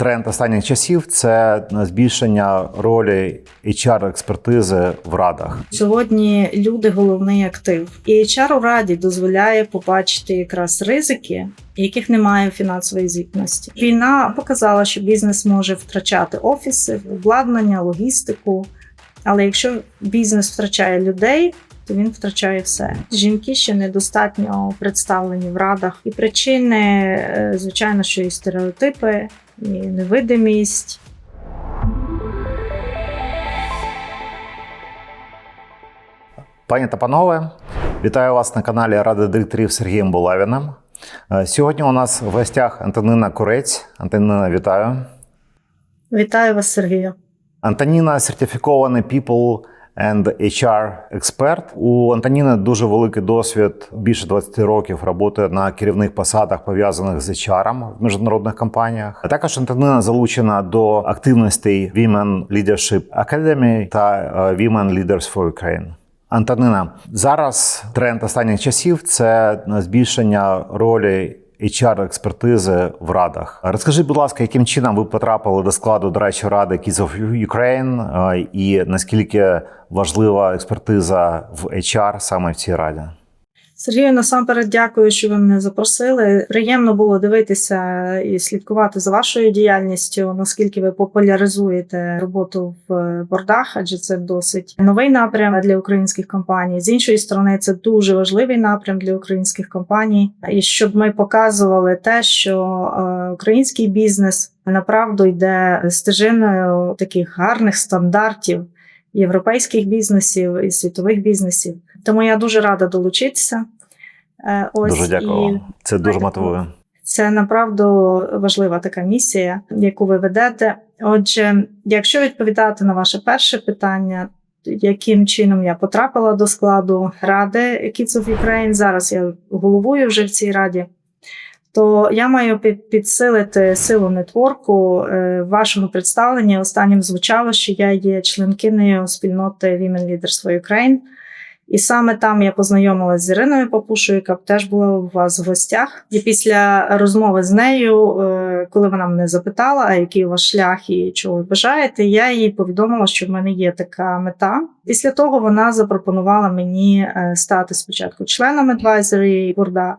Тренд останніх часів це збільшення ролі HR-експертизи в радах. Сьогодні люди головний актив, і HR у раді дозволяє побачити якраз ризики, яких немає в фінансової звітності. Війна показала, що бізнес може втрачати офіси, обладнання, логістику. Але якщо бізнес втрачає людей, то він втрачає все. Жінки ще недостатньо представлені в радах, і причини, е, звичайно, що і стереотипи, і невидимість. Пані та панове, вітаю вас на каналі Ради директорів Сергієм Булавіним. Е, Сьогодні у нас в гостях Антоніна Курець. Антоніна, вітаю. Вітаю вас, Сергію. Антоніна сертифікований People and HR експерт. У Антоніни дуже великий досвід більше 20 років роботи на керівних посадах, пов'язаних з HR в міжнародних компаніях. Також Антоніна залучена до активностей Women Leadership Academy та е, Women Leaders for Ukraine. Антонина, зараз тренд останніх часів це збільшення ролі HR-експертизи в радах. Розкажи, будь ласка, яким чином ви потрапили до складу, до речі, ради Kids of Ukraine і наскільки важлива експертиза в HR саме в цій раді? Сергію, насамперед дякую, що ви мене запросили. Приємно було дивитися і слідкувати за вашою діяльністю, наскільки ви популяризуєте роботу в бордах, адже це досить новий напрям для українських компаній. З іншої сторони, це дуже важливий напрям для українських компаній. І щоб ми показували те, що е, український бізнес направду йде стежиною таких гарних стандартів європейських бізнесів і світових бізнесів. Тому я дуже рада долучитися. Е, Ось Дуже дякую. і. Це дуже мотивує. це направду важлива така місія, яку ви ведете. Отже, якщо відповідати на ваше перше питання, яким чином я потрапила до складу ради Kids of Ukraine, зараз я головую вже в цій раді. То я маю під- підсилити силу нетворку. Е, В вашому представленні останнім звучало, що я є членкинею спільноти Women Leaders for Ukraine. І саме там я познайомилася з Іриною Папушою, яка теж була у вас в гостях. І після розмови з нею, е, коли вона мене запитала, який у вас шлях і чого ви бажаєте, я їй повідомила, що в мене є така мета. Після того вона запропонувала мені е, стати спочатку членом advisory борда.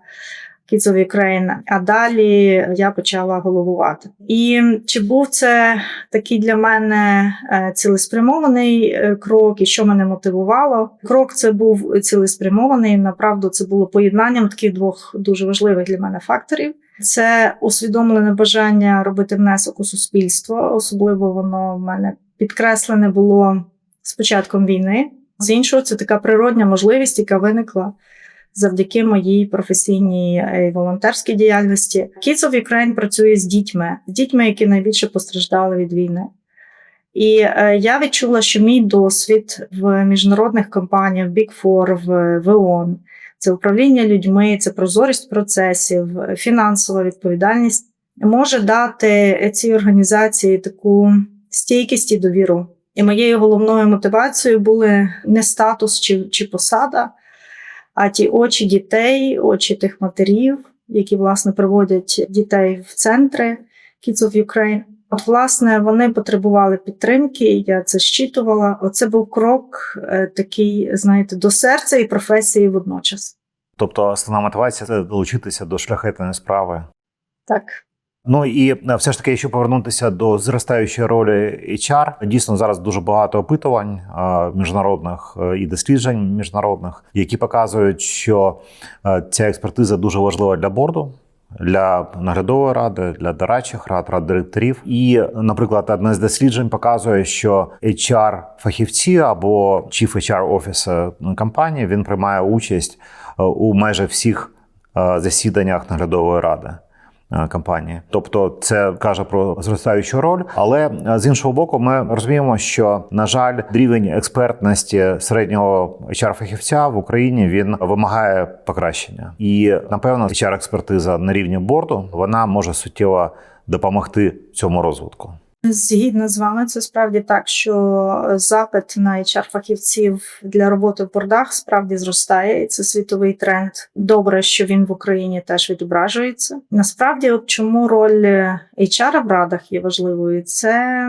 Kids of Ukraine, а далі я почала головувати. І чи був це такий для мене е, цілеспрямований е, крок, і що мене мотивувало? Крок це був цілеспрямований. Направду, це було поєднанням таких двох дуже важливих для мене факторів. Це усвідомлене бажання робити внесок у суспільство. Особливо воно в мене підкреслене було з початком війни. З іншого, це така природня можливість, яка виникла завдяки моїй професійній е, і волонтерській діяльності. Kids of Ukraine працює з дітьми, з дітьми, які найбільше постраждали від війни. І е, я відчула, що мій досвід в міжнародних компаніях, в Big Four, в, ООН, це управління людьми, це прозорість процесів, фінансова відповідальність може дати цій організації таку стійкість і довіру. І моєю головною мотивацією були не статус чи, чи посада, а ті очі дітей, очі тих матерів, які власне приводять дітей в центри Kids of Ukraine. От, власне, вони потребували підтримки, я це щитувала. Оце був крок е, такий, знаєте, до серця і професії водночас. Тобто, основна мотивація це долучитися до шляхетної справи. Так. Ну і е, все ж таки, якщо повернутися до зростаючої ролі HR, дійсно зараз дуже багато опитувань е, міжнародних е, і досліджень міжнародних, які показують, що ця експертиза дуже важлива для борду. Для наглядової ради, для дорадчих рад, рад директорів, і, наприклад, одне з досліджень показує, що HR фахівці або Chief HR Officer компанії він приймає участь у майже всіх засіданнях наглядової ради компанії. Тобто, це каже про зростаючу роль. Але е, з іншого боку, ми розуміємо, що на жаль, рівень експертності середнього HR-фахівця в Україні він вимагає покращення, і напевно, HR-експертиза на рівні борду вона може суттєво допомогти цьому розвитку. Згідно з вами, це справді так, що запит на HR-фахівців для роботи в бордах справді зростає, і це світовий тренд. Добре, що він в Україні теж відображується. Насправді, от чому роль HR в радах є важливою, це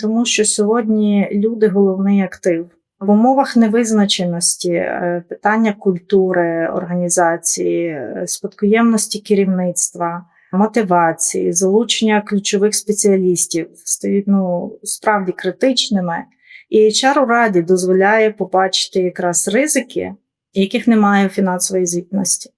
тому, що сьогодні люди головний актив. В умовах невизначеності е, питання культури організації, е, спадкоємності керівництва, мотивації, залучення ключових спеціалістів стають ну справді критичними. І HR у раді дозволяє побачити якраз ризики, яких немає у фінансової звітності.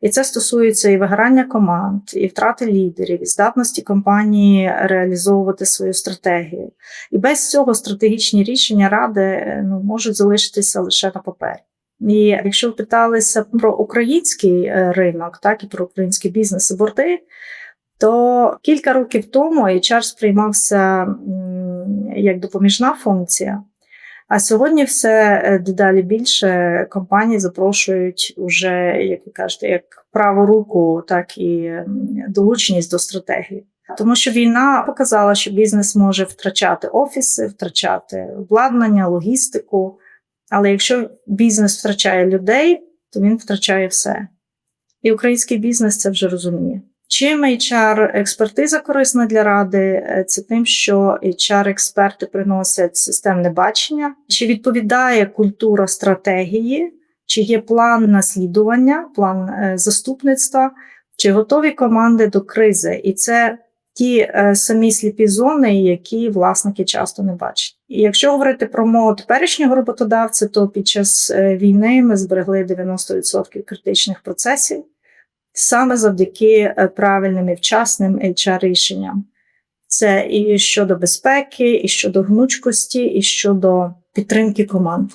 І це стосується і вигорання команд, і втрати лідерів, і здатності компанії реалізовувати свою стратегію. І без цього стратегічні рішення ради е, ну, можуть залишитися лише на папері. І якщо ви питалися про український е, ринок, так і про український бізнес і борди, то кілька років тому HR сприймався як допоміжна функція. А сьогодні все е, дедалі більше компанії запрошують уже, як ви кажете, як праву руку, так і долученість до стратегії. Тому що війна показала, що бізнес може втрачати офіси, втрачати обладнання, логістику. Але якщо бізнес втрачає людей, то він втрачає все. І український бізнес це вже розуміє. Чим HR-експертиза корисна для ради, Е, це тим, що HR-експерти приносять системне бачення, чи відповідає культура стратегії, чи є план наслідування, план е, заступництва, чи готові команди до кризи. І це ті е, самі сліпі зони, які власники часто не бачать. І якщо говорити про мого теперішнього роботодавця, то під час е, війни ми зберегли 90% критичних процесів саме завдяки е, правильним і вчасним HR рішенням. Це і щодо безпеки, і щодо гнучкості, і щодо підтримки команд.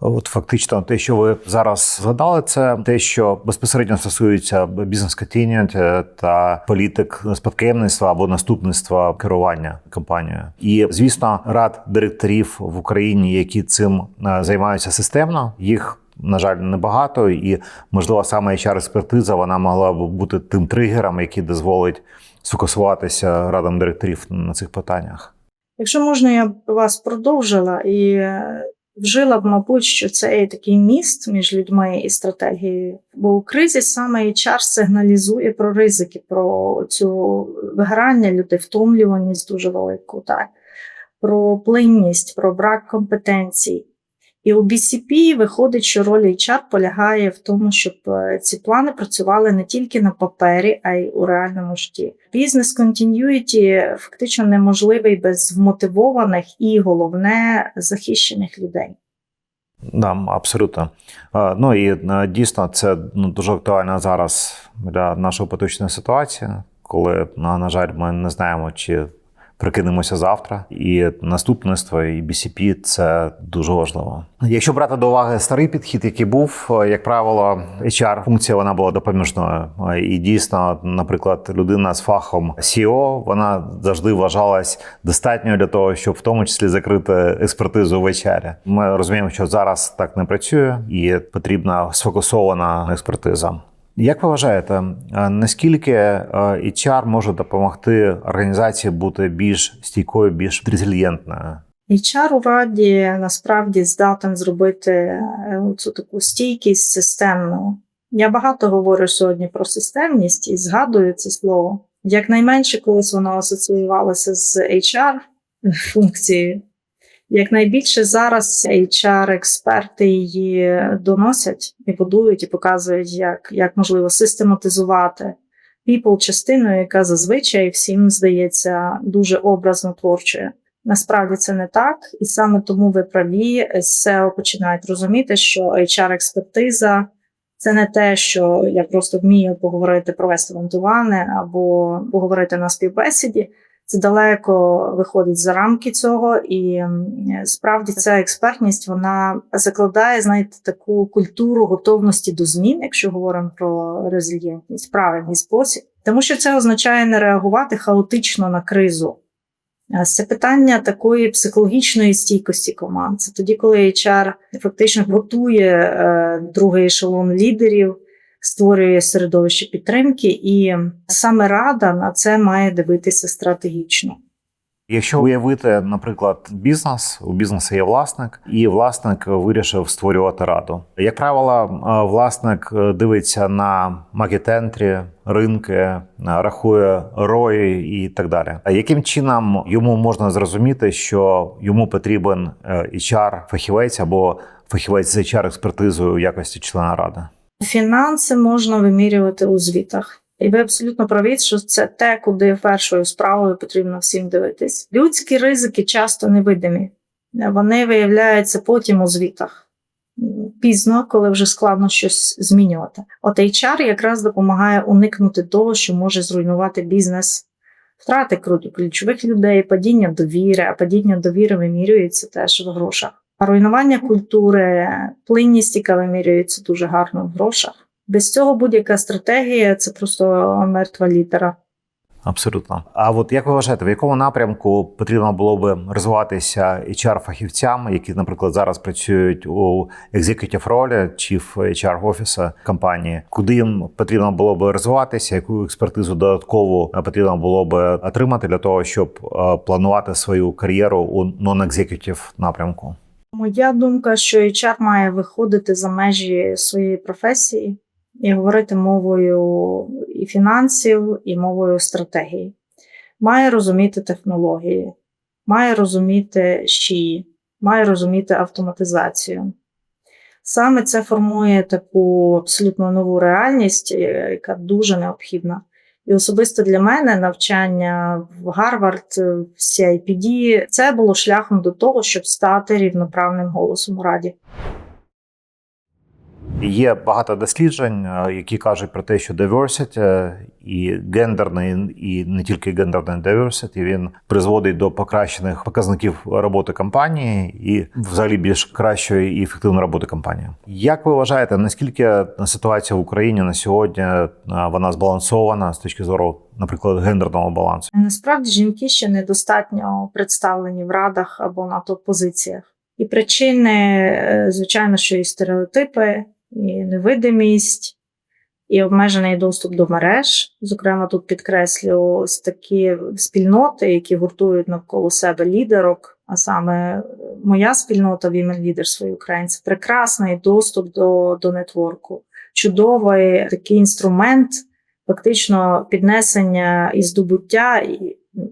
От фактично, те, що ви зараз згадали, це те, що безпосередньо стосується бізнес континент та політик спадкоємництва або наступництва керування компанією. І звісно, рад директорів в Україні, які цим е, займаються системно, їх. На жаль, небагато, і можливо саме HR-експертиза вона могла б бути тим тригером, який дозволить сфокусуватися радам директорів на цих питаннях. Якщо можна, я б вас продовжила і е, вжила б, мабуть, що це є такий міст між людьми і стратегією. Бо у кризі саме HR сигналізує про ризики, про цю виграння людей, втомлюваність дуже велику, так, про плинність, про брак компетенцій. І у BCP виходить, що роль HR полягає в тому, щоб е, ці плани працювали не тільки на папері, а й у реальному житті. Бізнес continuity фактично неможливий без вмотивованих і головне захищених людей. Да, абсолютно. Ну і е, дійсно це ну, дуже актуально зараз для нашої поточної ситуації, коли, на жаль, ми не знаємо, чи прикинемося завтра. І наступництво, і BCP – це дуже важливо. Якщо брати до уваги старий підхід, який був, як правило, HR функція вона була допоміжною. І дійсно, наприклад, людина з фахом CEO, вона завжди вважалась достатньою для того, щоб в тому числі закрити експертизу в HR. Ми розуміємо, що зараз так не працює, і потрібна сфокусована експертиза. Як ви вважаєте, е, наскільки е, HR може допомогти організації бути більш стійкою, більш резильєнтною? HR у раді насправді здатен зробити е, цю таку стійкість системну. Я багато говорю сьогодні про системність і згадую це слово. Якнайменше колись воно асоціювалося з HR функцією. Якнайбільше зараз HR-експерти її доносять і будують, і показують, як, як можливо систематизувати people частину, яка зазвичай всім здається дуже образно творчою. Насправді це не так, і саме тому ви праві SEO починають розуміти, що HR-експертиза це не те, що я просто вмію поговорити, провести вантувани або поговорити на співбесіді. Це далеко виходить за рамки цього, і справді ця експертність вона закладає, знаєте, таку культуру готовності до змін, якщо говоримо про резильєнтність, правильний спосіб, тому що це означає не реагувати хаотично на кризу. Це питання такої психологічної стійкості команд. Це тоді, коли HR фактично готує е, другий ешелон лідерів, створює середовище підтримки, і саме рада на це має дивитися стратегічно. Якщо уявити, наприклад, бізнес, у бізнесу є власник, і власник вирішив створювати раду. Як правило, власник дивиться на маркетентрі, ринки, рахує рої і так далі. А яким чином йому можна зрозуміти, що йому потрібен HR фахівець або фахівець з HR експертизою в якості члена ради? Фінанси можна вимірювати у звітах. І ви абсолютно праві, що це те, куди першою справою потрібно всім дивитись. Людські ризики часто невидимі, вони виявляються потім у звітах. Пізно, коли вже складно щось змінювати. От HR якраз допомагає уникнути того, що може зруйнувати бізнес, втрати ключових людей, падіння довіри, а падіння довіри вимірюється теж в грошах. Руйнування культури, плинність, яка вимірюється дуже гарно в грошах. Без цього будь-яка стратегія це просто мертва літера. Абсолютно. А от як ви вважаєте, в якому напрямку потрібно було би розвиватися hr фахівцям які, наприклад, зараз працюють у executive ролі чи в HR офісі компанії, куди їм потрібно було би розвиватися, яку експертизу додаткову потрібно було би отримати для того, щоб планувати свою кар'єру у non-executive напрямку? Моя думка, що HR має виходити за межі своєї професії і говорити мовою і фінансів, і мовою стратегії. Має розуміти технології, має розуміти щі, має розуміти автоматизацію. Саме це формує таку абсолютно нову реальність, е, яка дуже необхідна. І особисто для мене навчання в Гарвард, в CIPD, це було шляхом до того, щоб стати рівноправним голосом у раді. Є багато досліджень, е, які кажуть про те, що diversity і гендерний, і не тільки гендерний diversity, він призводить до покращених показників роботи компанії і, взагалі, більш кращої і ефективної роботи компанії. Як ви вважаєте, наскільки ситуація в Україні на сьогодні е, вона збалансована з точки зору, наприклад, гендерного балансу? Насправді жінки ще недостатньо представлені в радах або на топ позиціях. І причини, е, звичайно, що і стереотипи і невидимість, і обмежений доступ до мереж. Зокрема, тут підкреслю такі спільноти, які гуртують навколо себе лідерок. А саме моя спільнота Women Leaders for Ukraine – це прекрасний доступ до, до нетворку, чудовий такий інструмент, фактично піднесення і здобуття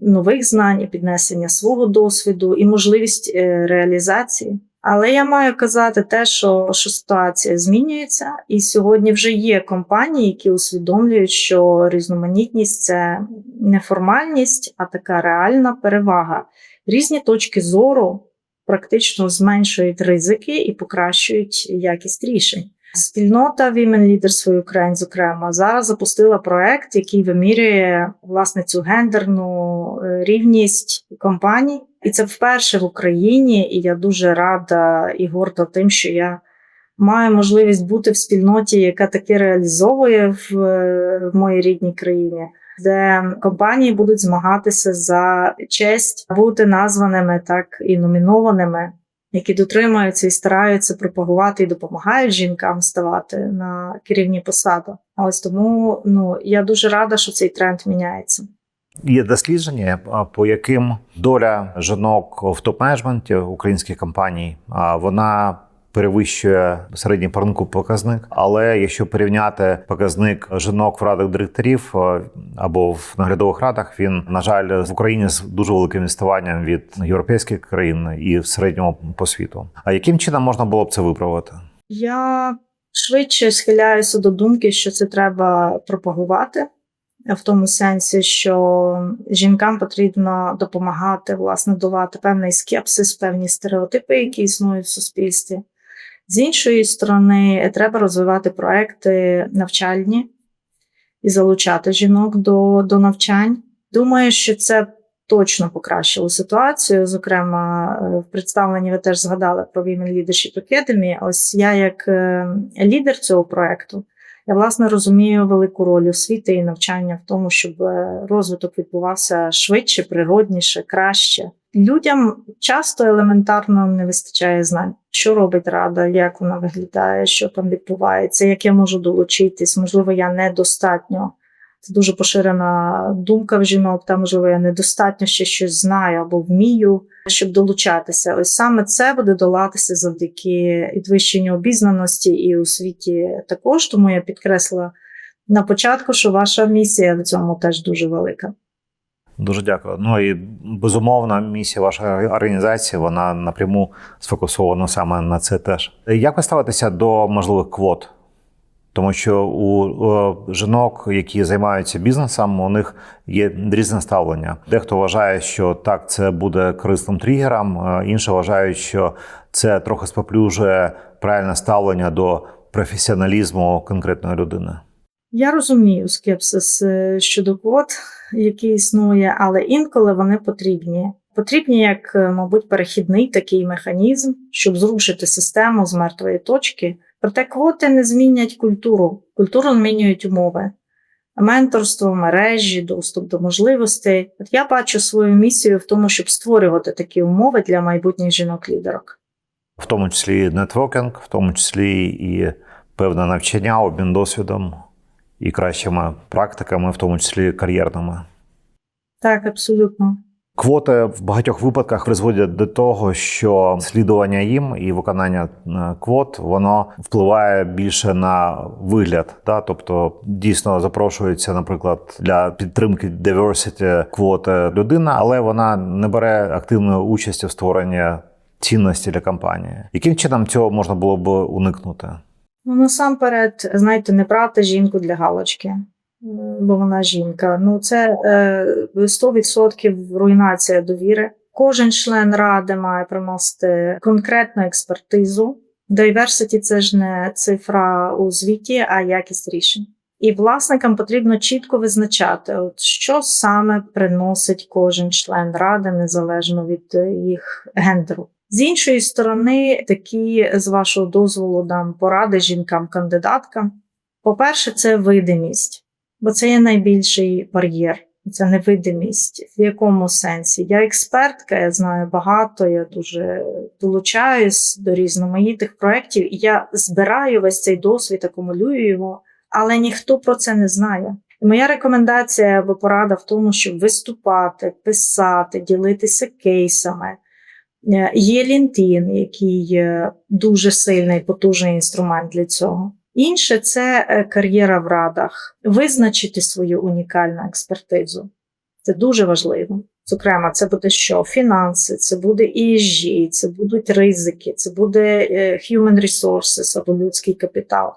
нових знань, і піднесення свого досвіду, і можливість е, реалізації. Але я маю казати те, що що ситуація змінюється, і сьогодні вже є компанії, які усвідомлюють, що різноманітність це не формальність, а така реальна перевага. Різні точки зору практично зменшують ризики і покращують якість рішень. Спільнота Women Leaders for Ukraine, зокрема, зараз запустила проект, який вимірює власне цю гендерну е, рівність компаній. І це вперше в Україні, і я дуже рада і горда тим, що я маю можливість бути в спільноті, яка таки реалізовує в, в моїй рідній країні, де компанії будуть змагатися за честь бути названими так і номінованими, які дотримуються і стараються пропагувати і допомагають жінкам ставати на керівні посади. Ось тому ну я дуже рада, що цей тренд міняється. Є дослідження, по яким доля жінок в топ-менеджменті українських компаній вона перевищує середній по показник. Але якщо порівняти показник жінок в радах директорів або в наглядових радах, він на жаль в Україні з дуже великим відставанням від європейських країн і в середньому по світу. А яким чином можна було б це виправити? Я швидше схиляюся до думки, що це треба пропагувати в тому сенсі, що жінкам потрібно допомагати власне долати певний скепсис, певні стереотипи, які існують в суспільстві. З іншої сторони, треба розвивати проекти навчальні і залучати жінок до, до навчань. Думаю, що це точно покращило ситуацію. Зокрема, в представленні ви теж згадали про Women Leadership Academy. Ось я, як е, лідер цього проекту, я власне розумію велику роль освіти і навчання в тому, щоб е, розвиток відбувався швидше, природніше, краще Людям часто елементарно не вистачає знань, що робить рада, як вона виглядає, що там відбувається, як я можу долучитись. Можливо, я недостатньо. Це дуже поширена думка в жінок. Та можливо, я недостатньо ще щось знаю або вмію, щоб долучатися. Ось саме це буде долатися завдяки підвищенню обізнаності і у світі також. Тому я підкреслила на початку, що ваша місія в цьому теж дуже велика. Дуже дякую. Ну і безумовно, місія вашої організації вона напряму сфокусована саме на це теж. Як ви ставитеся до можливих квот? Тому що у е, жінок, які займаються бізнесом, у них є різне ставлення. Дехто вважає, що так, це буде корисним тригером, е, інші вважають, що це трохи споплюжує правильне ставлення до професіоналізму конкретної людини. Я розумію скепсис е, щодо квот, який існує, але інколи вони потрібні. Потрібні як, е, мабуть, перехідний такий механізм, щоб зрушити систему з мертвої точки. Проте квоти не змінять культуру. Культуру змінюють умови. Менторство, мережі, доступ до можливостей. От я бачу свою місію в тому, щоб створювати такі умови для майбутніх жінок-лідерок. В тому числі нетворкінг, в тому числі і певне навчання, обмін досвідом і кращими практиками, в тому числі кар'єрними. Так, абсолютно. Квоти в багатьох випадках призводять до того, що слідування їм і виконання е, квот воно впливає більше на вигляд. Да? Тобто дійсно запрошується, наприклад, для підтримки diversity квоти людина, але вона не бере активної участі в створенні цінності для компанії. Яким чином цього можна було б уникнути? Ну, насамперед, знаєте, не брати жінку для галочки, бо вона жінка. Ну, це е, 100% руйнація довіри. Кожен член ради має приносити конкретну експертизу. Diversity – це ж не цифра у звіті, а якість рішень. І власникам потрібно чітко визначати, от що саме приносить кожен член ради, незалежно від е, їх гендеру. З іншої сторони, такі, з вашого дозволу, дам поради жінкам-кандидаткам. По-перше, це видимість, бо це є найбільший бар'єр. Це невидимість. В якому сенсі? Я експертка, я знаю багато, я дуже долучаюсь до різноманітних проєктів, і я збираю весь цей досвід, акумулюю його, але ніхто про це не знає. І моя рекомендація або порада в тому, щоб виступати, писати, ділитися кейсами. Е, Є LinkedIn, який е, дуже сильний, потужний інструмент для цього. Інше це е, кар'єра в радах, визначити свою унікальну експертизу. Це дуже важливо. Зокрема, це буде що? Фінанси, це буде ESG, це будуть ризики, це буде human resources або людський капітал.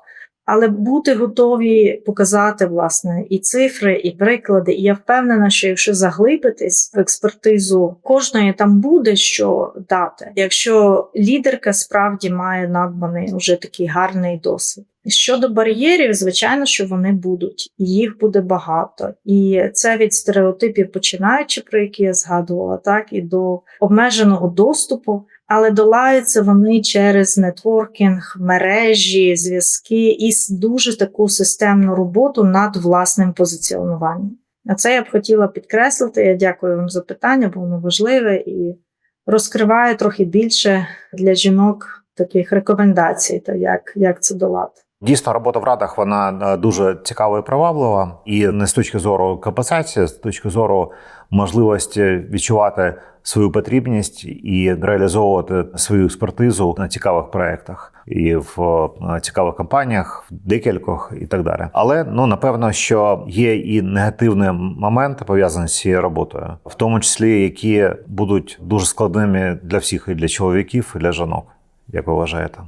Але бути готові показати власне і цифри, і приклади. І я впевнена, що якщо заглибитись в експертизу кожної, там буде що дати, якщо лідерка справді має надбаний уже такий гарний досвід. Щодо бар'єрів, звичайно, що вони будуть, і їх буде багато. І це від стереотипів, починаючи, про які я згадувала, так і до обмеженого доступу. Але долаються вони через нетворкінг, мережі, зв'язки і дуже таку системну роботу над власним позиціонуванням. На це я б хотіла підкреслити. Я дякую вам за питання, бо воно важливе і розкриває трохи більше для жінок таких рекомендацій, та як, як це долати. Дійсно, робота в радах вона е, дуже цікава і приваблива, і не з точки зору компенсації, з точки зору можливості відчувати свою потрібність і реалізовувати свою експертизу на цікавих проєктах і в е, цікавих компаніях, в декількох і так далі. Але ну напевно, що є і негативні моменти пов'язані з цією роботою, в тому числі які будуть дуже складними для всіх і для чоловіків, і для жінок. Як ви вважаєте?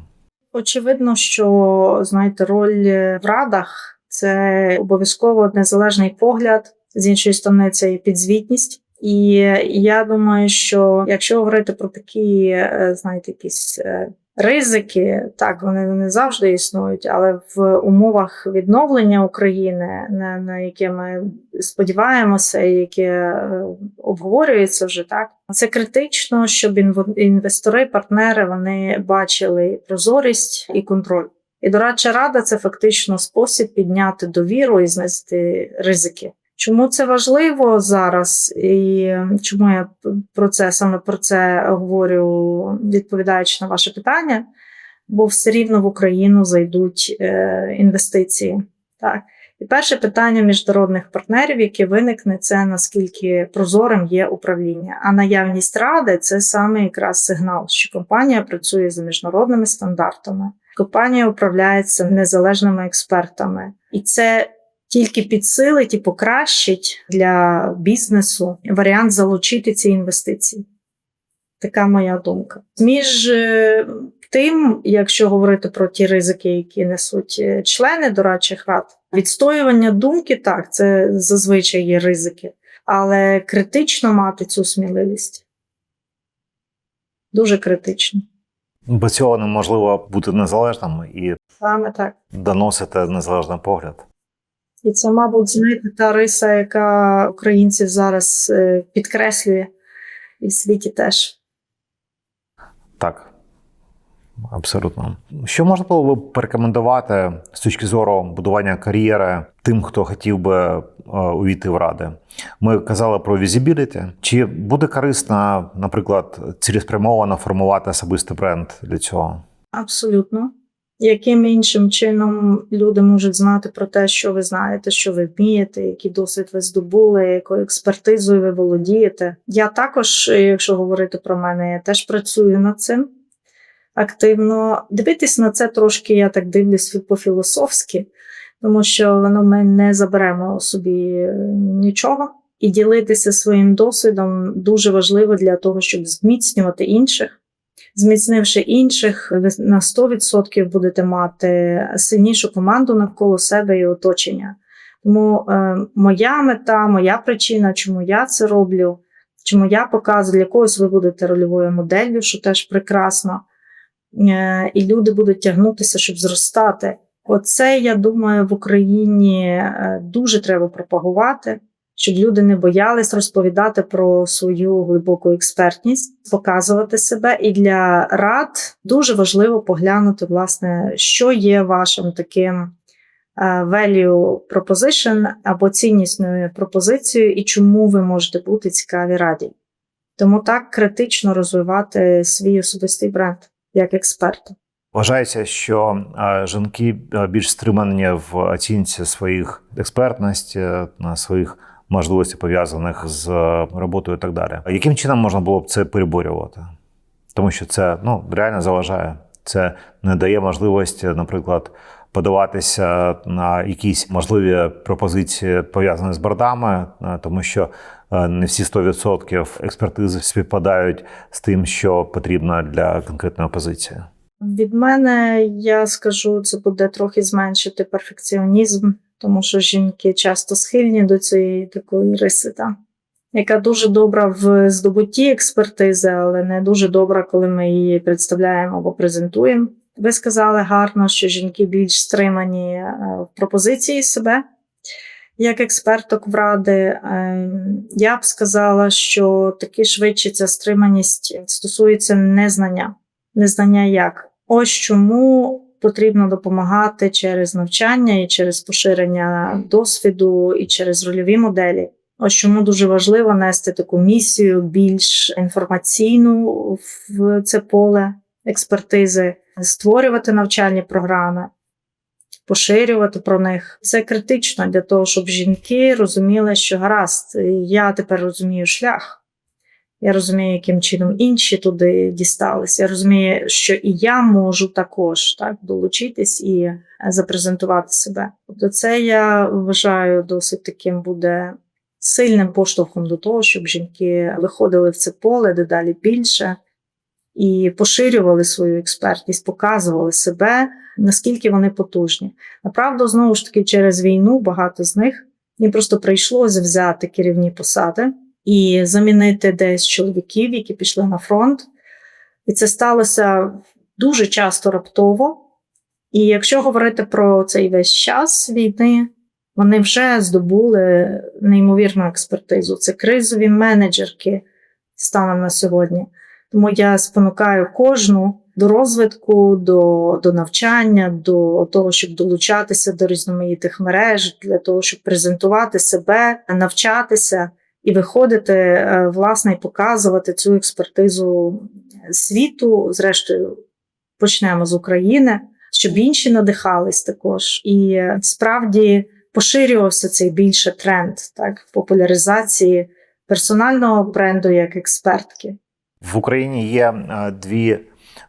Очевидно, що знаєте, роль в радах це обов'язково незалежний погляд. З іншої сторони, це і підзвітність. І я думаю, що якщо говорити про такі, е, знаєте, якісь е, ризики, так вони не завжди існують, але в умовах відновлення України, на, на яке ми сподіваємося, і яке е, обговорюється вже так, це критично, щоб інв- інвестори, партнери вони бачили прозорість і контроль. І дорадча рада це фактично спосіб підняти довіру і знести ризики. Чому це важливо зараз, і чому я про це саме про це говорю, відповідаючи на ваше питання? Бо все рівно в Україну зайдуть е, інвестиції. Так. І перше питання міжнародних партнерів, яке виникне, це наскільки прозорим є управління. А наявність ради це саме якраз сигнал, що компанія працює за міжнародними стандартами. Компанія управляється незалежними експертами, і це тільки підсилить і покращить для бізнесу варіант залучити ці інвестиції. Така моя думка. Між е, тим, якщо говорити про ті ризики, які несуть е, члени дорадчих рад, відстоювання думки, так, це зазвичай є ризики, але критично мати цю сміливість. Дуже критично. Без цього неможливо бути незалежним і Саме так. доносити незалежний погляд. І це, мабуть, знаєте, та риса, яка українців зараз е, підкреслює, і в світі теж. Так. Абсолютно. Що можна було б порекомендувати з точки зору будування кар'єри тим, хто хотів би е, увійти в ради? Ми казали про візібіліті. Чи буде корисно, наприклад, цілеспрямовано формувати особистий бренд для цього? Абсолютно. Яким іншим чином люди можуть знати про те, що ви знаєте, що ви вмієте, який досвід ви здобули, якою експертизою ви володієте. Я також, якщо говорити про мене, я теж працюю над цим активно. Дивитись на це трошки, я так дивлюсь по-філософськи, тому що воно ми не заберемо собі нічого. І ділитися своїм досвідом дуже важливо для того, щоб зміцнювати інших. Зміцнивши інших, ви на 100% будете мати сильнішу команду навколо себе і оточення. Тому е, моя мета, моя причина, чому я це роблю, чому я показую, для когось ви будете рольовою моделлю, що теж прекрасно. Е, і люди будуть тягнутися, щоб зростати. Оце, я думаю, в Україні е, дуже треба пропагувати щоб люди не боялись розповідати про свою глибоку експертність, показувати себе. І для рад дуже важливо поглянути, власне, що є вашим таким value proposition або ціннісною пропозицією, і чому ви можете бути цікаві раді. Тому так критично розвивати свій особистий бренд як експерта. Вважається, що жінки більш стримані в оцінці своїх експертності своїх можливостей пов'язаних з роботою і так далі. Яким чином можна було б це переборювати? Тому що це ну реально заважає. Це не дає можливості, наприклад, подаватися на якісь можливі пропозиції пов'язані з бордами, тому що не всі 100% експертизи співпадають з тим, що потрібно для конкретної позиції. Від мене я скажу, це буде трохи зменшити перфекціонізм тому що жінки часто схильні до цієї такої риси, та, яка дуже добра в здобутті експертизи, але не дуже добра, коли ми її представляємо або презентуємо. Ви сказали гарно, що жінки більш стримані е, в пропозиції себе. Як експерток в ради, е, я б сказала, що таки швидше ця стриманість стосується незнання. Незнання як. Ось чому потрібно допомагати через навчання і через поширення досвіду, і через рольові моделі. Ось чому дуже важливо нести таку місію більш інформаційну в це поле експертизи, створювати навчальні програми, поширювати про них. Це критично для того, щоб жінки розуміли, що гаразд, я тепер розумію шлях. Я розумію, яким чином інші туди дісталися. Я розумію, що і я можу також так долучитись і е, запрезентувати себе. Тобто, це я вважаю досить таким буде сильним поштовхом до того, щоб жінки виходили в це поле дедалі більше і поширювали свою експертність, показували себе, наскільки вони потужні. Направду, знову ж таки, через війну багато з них їм просто прийшлося взяти керівні посади і замінити десь чоловіків, які пішли на фронт. І це сталося дуже часто раптово. І якщо говорити про цей весь час війни, вони вже здобули неймовірну експертизу. Це кризові менеджерки станом на сьогодні. Тому я спонукаю кожну до розвитку, до, до навчання, до того, щоб долучатися до різноманітних мереж, для того, щоб презентувати себе, навчатися і виходити е, власне і показувати цю експертизу світу. Зрештою, почнемо з України, щоб інші надихались також. І е, справді поширювався цей більше тренд так популяризації персонального бренду як експертки. В Україні є е, дві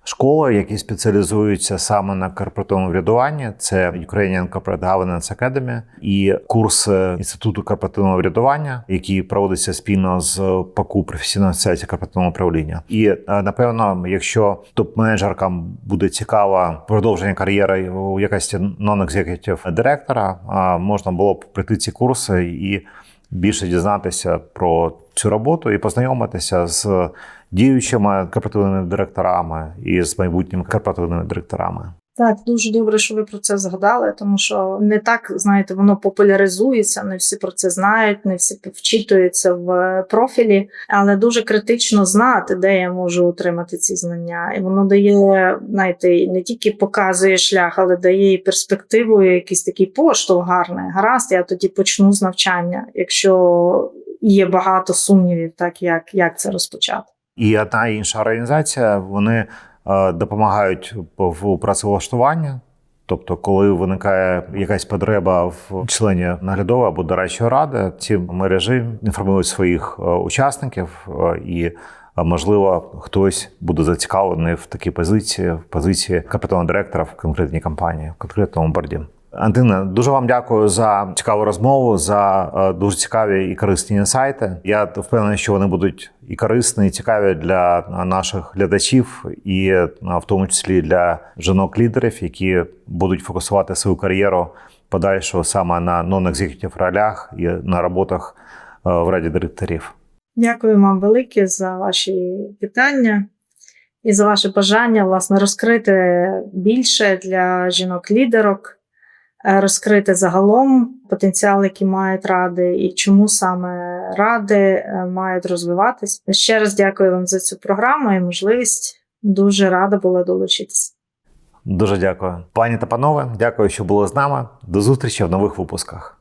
школи, які спеціалізуються саме на корпоративному врядуванні. Це Ukrainian Corporate Governance Academy і курс е, інституту корпоративного врядування, який проводиться спільно з ПАКУ професійної асоціації корпоративного управління. І е, напевно, якщо топ-менеджеркам буде цікаво продовження кар'єри у якості non-executive директора, можна було б прийти ці курси і більше дізнатися про цю роботу і познайомитися з діючими корпоративними директорами і з майбутніми корпоративними директорами. Так, дуже добре, що ви про це згадали, тому що не так, знаєте, воно популяризується, не всі про це знають, не всі вчитуються в профілі, але дуже критично знати, де я можу отримати ці знання. І воно дає, знаєте, не тільки показує шлях, але дає і перспективу, і якийсь такий поштовх гарний. Гаразд, я тоді почну з навчання, якщо є багато сумнівів, так як, як це розпочати. І одна і інша організація вони е, допомагають в працевлаштуванні. Тобто, коли виникає якась потреба в члені наглядової або дорадчої ради, ці мережі інформують своїх е, учасників, е, і можливо хтось буде зацікавлений в такій позиції, в позиції капітального директора в конкретній компанії, в конкретному борді. Антина, дуже вам дякую за цікаву розмову, за е, дуже цікаві і корисні інсайти. Я впевнений, що вони будуть і корисні, і цікаві для наших глядачів, і е, в тому числі для жінок-лідерів, які будуть фокусувати свою кар'єру подальшого саме на non-executive ролях і на роботах е, в раді директорів. Дякую вам велике за ваші питання і за ваше бажання власне розкрити більше для жінок-лідерок, розкрити загалом потенціал, який мають ради, і чому саме ради е, мають розвиватись. Ще раз дякую вам за цю програму і можливість. Дуже рада була долучитися. Дуже дякую, пані та панове. Дякую, що були з нами. До зустрічі в нових випусках.